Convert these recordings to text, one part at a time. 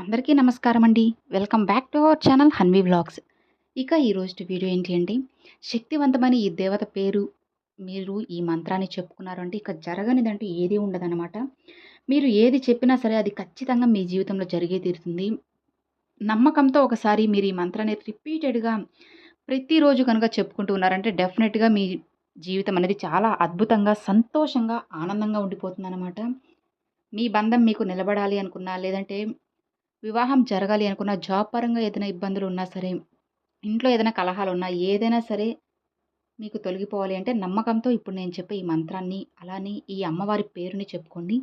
అందరికీ నమస్కారం అండి. Welcome back to our channel Hanvi vlogs. ఇక ఈరోజు వీడియో ఏంటి అంటే శక్తివంతమైన ఈ దేవత పేరు మీరు ఈ మంత్రాన్ని చెప్పుకున్నారు అంటే ఇక జరగనిదంటూ ఏది ఉండదన్నమాట. మీరు ఏది చెప్పినా సరే అది ఖచ్చితంగా మీ జీవితంలో జరిగే తీరుతుంది. నమ్మకంతో ఒకసారి మీరు ఈ మంత్రాన్ని రిపీటెడ్గా ప్రతిరోజు కనుక చెప్పుకుంటూ ఉన్నారంటే డెఫినెట్గా మీ జీవితం అనేది చాలా అద్భుతంగా సంతోషంగా ఆనందంగా ఉండిపోతుందన్నమాట. మీ బంధం మీకు నిలబడాలి అనుకున్నా లేదంటే వివాహం జరగాలి అనుకున్న జాబ్ పరంగా ఏదైనా ఇబ్బందులు ఉన్నా సరే ఇంట్లో ఏదైనా కలహాలు ఉన్నా ఏదైనా సరే మీకు తొలగిపోవాలి అంటే నమ్మకంతో ఇప్పుడు నేను చెప్పే ఈ మంత్రాన్ని అలానే ఈ అమ్మవారి పేరుని చెప్పుకోండి.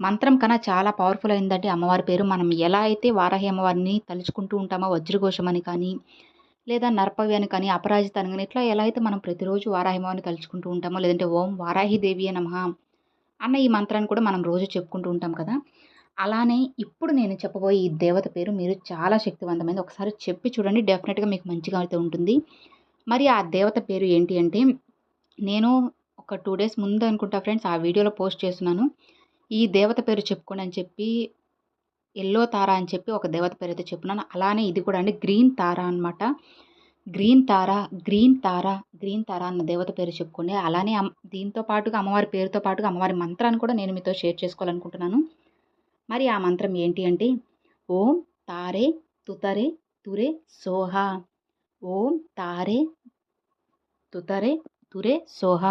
మంత్రం కన్నా చాలా పవర్ఫుల్ అయిందంటే అమ్మవారి పేరు. మనం ఎలా అయితే వారాహి అమ్మవారిని తలుచుకుంటూ ఉంటామో వజ్రఘోషం అని కానీ లేదా నరపవి అని కానీ అపరాజితాన్ని కానీ ఇట్లా ఎలా అయితే మనం ప్రతిరోజు వారాహి అమ్మవారిని తలుచుకుంటూ ఉంటామో లేదంటే ఓం వారాహి దేవి అన్న ఈ మంత్రాన్ని కూడా మనం రోజు చెప్పుకుంటూ ఉంటాం కదా. అలానే ఇప్పుడు నేను చెప్పబోయే ఈ దేవత పేరు మీరు చాలా శక్తివంతమైనది ఒకసారి చెప్పి చూడండి. డెఫినెట్గా మీకు మంచిగా అయితే ఉంటుంది. మరి ఆ దేవత పేరు ఏంటి అంటే నేను ఒక టూ డేస్ ముందు అనుకుంటా ఫ్రెండ్స్ ఆ వీడియోలో పోస్ట్ చేస్తున్నాను. ఈ దేవత పేరు చెప్పుకోండి అని చెప్పి ఎల్లో తార అని చెప్పి ఒక దేవత పేరు అయితే చెప్పున్నాను. అలానే ఇది కూడా అండి గ్రీన్ తార అనమాట green Tara green Tara green Tara అన్న దేవత పేరు చెప్పుకోండి. అలానే దీంతో పాటుగా అమ్మవారి పేరుతో పాటుగా అమ్మవారి మంత్రాన్ని కూడా నేను మీతో షేర్ చేసుకోవాలనుకుంటున్నాను. మరి ఆ మంత్రం ఏంటి అంటే ఓం తారే తుతరే తురే సోహ. ఓం తారే తుతరే తురే సోహ.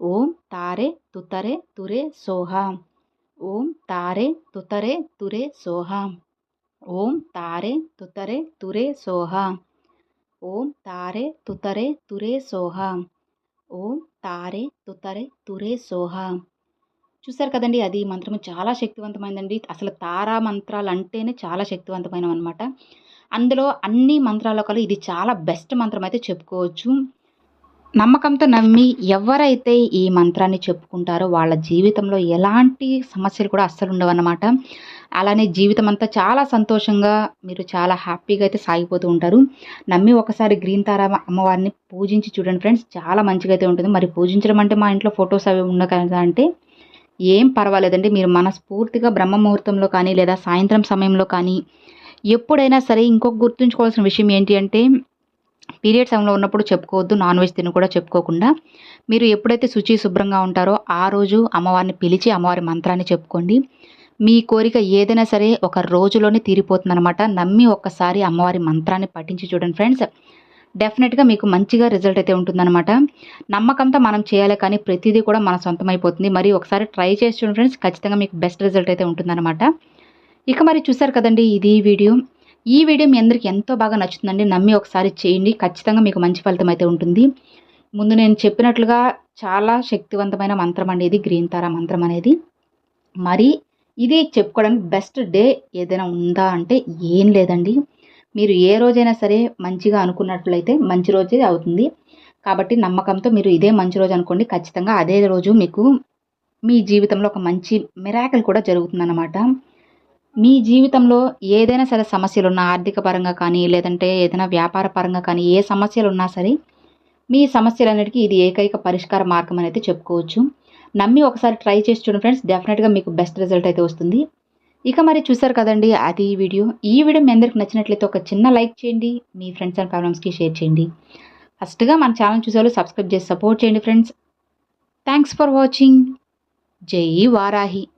ఓం తారే తుతరే తురే సోహ. ఓం తారే తుతరే తురే సోహ. ఓం తారే తుతరే తురే సోహ. ఓం తారే తుతరే తురే సోహ. ఓం తారే తుతరే తురే సోహ. చూసారు కదండి అది మంత్రము మంత్రం చాలా శక్తివంతమైందండి. అసలు తారా మంత్రాలు అంటేనే చాలా శక్తివంతమైనవి అనమాట అందులో అన్ని మంత్రాల కల్లా ఇది చాలా బెస్ట్ మంత్రం అయితే చెప్పుకోవచ్చు. నమ్మకంతో నమ్మి ఎవరైతే ఈ మంత్రాన్ని చెప్పుకుంటారో వాళ్ళ జీవితంలో ఎలాంటి సమస్యలు కూడా అస్సలు ఉండవన్నమాట అలానే జీవితం అంతా చాలా సంతోషంగా మీరు చాలా హ్యాపీగా అయితే సాగిపోతూ ఉంటారు. నమ్మి ఒకసారి గ్రీన్ తార అమ్మవారిని పూజించి చూడండి ఫ్రెండ్స్ చాలా మంచిగా అయితే ఉంటుంది. మరి పూజించడం అంటే మా ఇంట్లో ఫొటోస్ అవి ఉన్న కదా అంటే ఏం పర్వాలేదండి. మీరు మనస్ఫూర్తిగా బ్రహ్మ ముహూర్తంలో కానీ లేదా సాయంత్రం సమయంలో కానీ ఎప్పుడైనా సరే ఇంకొక గుర్తుంచుకోవాల్సిన విషయం ఏంటి అంటే పీరియడ్ సమయంలో ఉన్నప్పుడు చెప్పుకోవద్దు నాన్ వెజ్ తిని కూడా చెప్పుకోకుండా మీరు ఎప్పుడైతే శుచి శుభ్రంగా ఉంటారో ఆ రోజు అమ్మవారిని పిలిచి అమ్మవారి మంత్రాన్ని చెప్పుకోండి. మీ కోరిక ఏదైనా సరే ఒక రోజులోనే తీరిపోతుందన్నమాట. నమ్మి ఒక్కసారి అమ్మవారి మంత్రాన్ని పఠించి చూడండి ఫ్రెండ్స్. డెఫినెట్గా మీకు మంచిగా రిజల్ట్ అయితే ఉంటుందన్నమాట. నమ్మకంతో మనం చేయాలి కానీ ప్రతిదీ కూడా మన సొంతం అయిపోతుంది మరి ఒకసారి ట్రై చేసి చూడండి ఫ్రెండ్స్ ఖచ్చితంగా మీకు బెస్ట్ రిజల్ట్ అయితే ఉంటుందన్నమాట. ఇక మరి చూసారు కదండి ఇది ఈ వీడియో. ఈ వీడియో మీ అందరికీ ఎంతో బాగా నచ్చుతుందండి. నమ్మి ఒకసారి చేయండి. ఖచ్చితంగా మీకు మంచి ఫలితం అయితే ఉంటుంది. ముందు నేను చెప్పినట్లుగా చాలా శక్తివంతమైన మంత్రం అండి ఇది. గ్రీన్ తారా మంత్రం అనేది. మరి ఇది చెప్పుకోవడానికి బెస్ట్ డే ఏదైనా ఉందా అంటే ఏం లేదండి. మీరు ఏ రోజైనా సరే మంచిగా అనుకున్నట్లయితే మంచి రోజే అవుతుంది. కాబట్టి నమ్మకంతో మీరు ఇదే మంచి రోజు అనుకోండి. ఖచ్చితంగా అదే రోజు మీకు మీ జీవితంలో ఒక మంచి మిరాకిల్ కూడా జరుగుతుందన్నమాట. మీ జీవితంలో ఏదైనా సరే సమస్యలు ఉన్నా ఆర్థిక పరంగా కానీ లేదంటే ఏదైనా వ్యాపార పరంగా కానీ ఏ సమస్యలు ఉన్నా సరే మీ సమస్యలన్నిటికీ ఇది ఏకైక పరిష్కార మార్గం అనేది అయితే చెప్పుకోవచ్చు. నమ్మి ఒకసారి ట్రై చేసి చూడండి ఫ్రెండ్స్. డెఫినెట్గా మీకు బెస్ట్ రిజల్ట్ అయితే వస్తుంది. ఇక మరి చూసారు కదండి అది ఈ వీడియో. ఈ వీడియో మీ అందరికి నచ్చినట్లయితే ఒక చిన్న లైక్ చేయండి మీ ఫ్రెండ్స్ అండ్ ఫ్యామిలీస్కి షేర్ చేయండి. ఫస్ట్గా మన ఛానల్ చూసేవాళ్ళు సబ్స్క్రైబ్ చేసి సపోర్ట్ చేయండి ఫ్రెండ్స్. Thanks for watching. జై వారాహి.